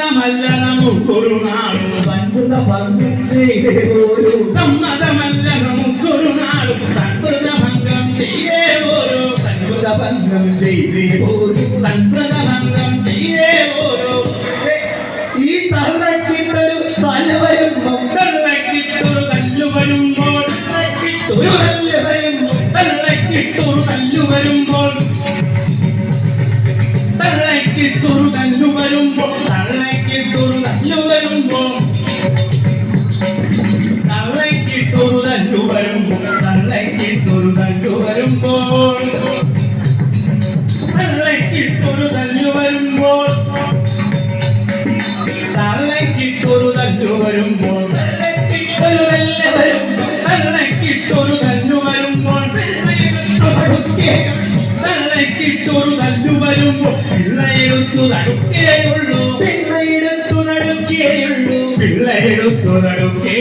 സമ്മതമല്ല നമുക്കൊരു നാളും അത്ഭുത ഭംഗം ചെയ്തേ ഒരു സമ്മതമല്ല നമുക്കൊരു നാളും ഭംഗം ചെയ്തേ ഓരോ അത്ഭുത ഭംഗം ചെയ്തേ ഒരു സത്കൃതഭംഗം ചെയ്തേ ഓരോ ഈ തള്ളക്കിട്ടൊരു തല വരുമ്പം തള്ളക്കിട്ടൊരു കല്ലു വരുമ്പോൾ ഒരു തള്ളക്കിട്ടൊരു കല്ലു വരുമ്പോൾ തള്ളക്കിട്ടൊരു കല്ലു വരുമ്പോൾ തള്ളക്കിട്ടൊരു കല്ലു വരുമ്പോൾ തള്ളക്കിട്ടൊരു കല്ലു വരുമ്പോൾ തള്ളക്കിട്ടൊരു കല്ലു വരുമ്പോൾ തള്ളക്കിട്ടൊരു കല്ലു വരുമ്പോൾ തള്ളക്കിട്ടൊരു കല്ലു വരുമ്പോൾ ഒരു തല്ല് വരുമ്പം തള്ളക്കിട്ടൊരു കല്ലു വരുമ്പോൾ തള്ളക്കിട്ടൊരു കല്ലു വരുമ്പോൾ പിള്ളയെടുത്തു നടുക്കേയുള്ളൂ പിള്ളയെടുത്തു നടക്കേയുള്ളൂ പിള്ളയെടുത്തു നടുക്കേ